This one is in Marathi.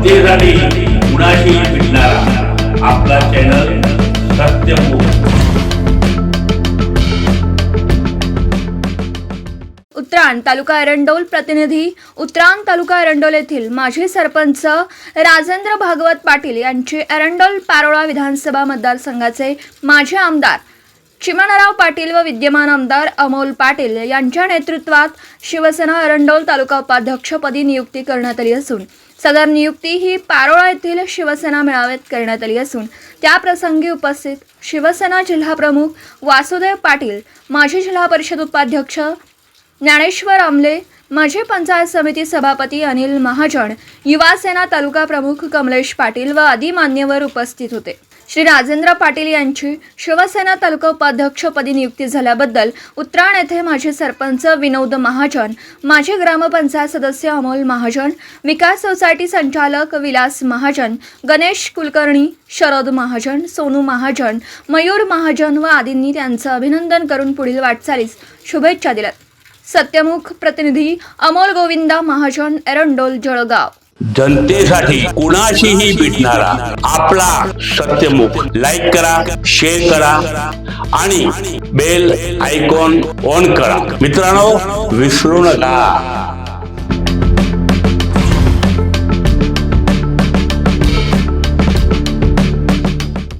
जनतेसाठी कुणाशी भेटणारा आपला चॅनल सत्यमुख तालुका एरंडोल प्रतिनिधी उत्राण तालुका एरंडोल येथील माजी सरपंच राजेंद्र भागवत पाटील यांची एरंडोल पारोळा विधानसभा मतदारसंघाचे माजी आमदार चिमणराव पाटील व विद्यमान आमदार अमोल पाटील यांच्या नेतृत्वात शिवसेना एरंडोल तालुका उपाध्यक्षपदी नियुक्ती करण्यात आली असून सदर नियुक्ती ही पारोळा येथील शिवसेना मेळाव्यात करण्यात आली असून त्याप्रसंगी उपस्थित शिवसेना जिल्हाप्रमुख वासुदेव पाटील माजी जिल्हा परिषद उपाध्यक्ष ज्ञानेश्वर आमले माजी पंचायत समिती सभापती अनिल महाजन युवासेना तालुका प्रमुख कमलेश पाटील व आदी मान्यवर उपस्थित होते. श्री राजेंद्र पाटील यांची शिवसेना तालुका उपाध्यक्षपदी नियुक्ती झाल्याबद्दल उत्तराण येथे माजी सरपंच विनोद महाजन माजी ग्रामपंचायत सदस्य अमोल महाजन विकास सोसायटी संचालक विलास महाजन गणेश कुलकर्णी शरद महाजन सोनू महाजन मयूर महाजन व आदींनी त्यांचं अभिनंदन करून पुढील वाटचालीस शुभेच्छा दिल्यात. सत्यमुख प्रतिनिधी अमोल गोविंदा महाजन एरंडोल जळगाव. जनतेसाठी कुणाशीही भेटणारा आपला सत्यमुख लाईक करा शेअर करा आणि बेल आयकॉन ऑन करा. मित्रांनो विसरू नका.